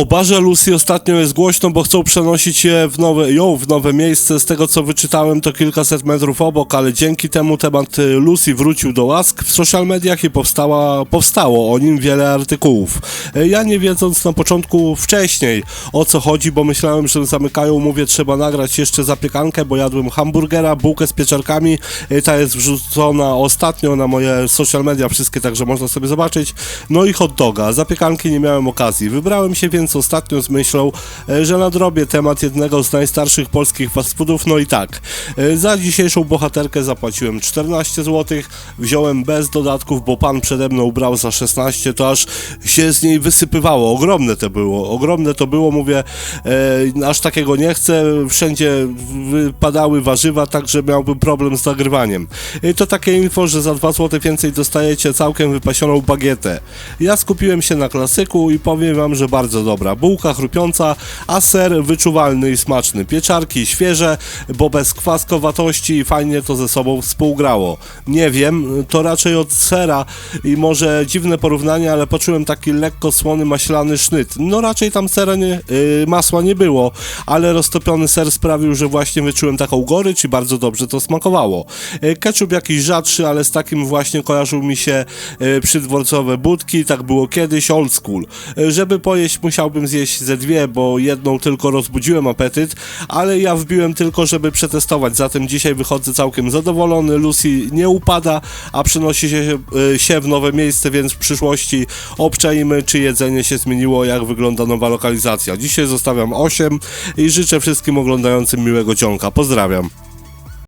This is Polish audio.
O barze Lucy ostatnio jest głośno, bo chcą przenosić je w nowe, ją w nowe miejsce. Z tego co wyczytałem, to kilkaset metrów obok, ale dzięki temu temat y, Lucy wrócił do łask w social mediach i powstała, powstało o nim wiele artykułów. Y, Ja nie wiedząc na początku wcześniej o co chodzi, bo myślałem, że zamykają, mówię, trzeba nagrać jeszcze zapiekankę, bo jadłem hamburgera, bułkę z pieczarkami. Y, Ta jest wrzucona ostatnio na moje social media wszystkie, także można sobie zobaczyć. No i hot doga. Zapiekanki nie miałem okazji. Wybrałem się więc ostatnio z myślą, e, że nadrobię temat jednego z najstarszych polskich fast foodów. No i tak, e, za dzisiejszą bohaterkę zapłaciłem 14 zł, wziąłem bez dodatków, bo pan przede mną brał za 16, to aż się z niej wysypywało. Ogromne to było, ogromne to było, mówię, e, aż takiego nie chcę. Wszędzie wypadały warzywa, także miałbym problem z nagrywaniem. I to takie info, że za 2 zł więcej dostajecie całkiem wypasioną bagietę. Ja skupiłem się na klasyku i powiem wam, że bardzo dobra. Bułka chrupiąca, a ser wyczuwalny i smaczny. Pieczarki świeże, bo bez kwaskowatości fajnie to ze sobą współgrało. Nie wiem, to raczej od sera i może dziwne porównanie, ale poczułem taki lekko słony maślany sznyt. No raczej tam sera nie, yy, masła nie było, ale roztopiony ser sprawił, że właśnie wyczułem taką gorycz i bardzo dobrze to smakowało. Yy, ketchup jakiś rzadszy, ale z takim właśnie kojarzył mi się yy, przydworcowe budki, tak było kiedyś, old school. Yy, żeby pojeść musiałbym zjeść ze dwie, bo jedną tylko rozbudziłem apetyt, ale ja wbiłem tylko, żeby przetestować, zatem dzisiaj wychodzę całkiem zadowolony, Lucy nie upada, a przenosi się, yy, się w nowe miejsce, więc w przyszłości obczajmy, czy jedzenie się zmieniło, jak wygląda nowa lokalizacja. Dzisiaj zostawiam 8 i życzę wszystkim oglądającym miłego dzionka. Pozdrawiam.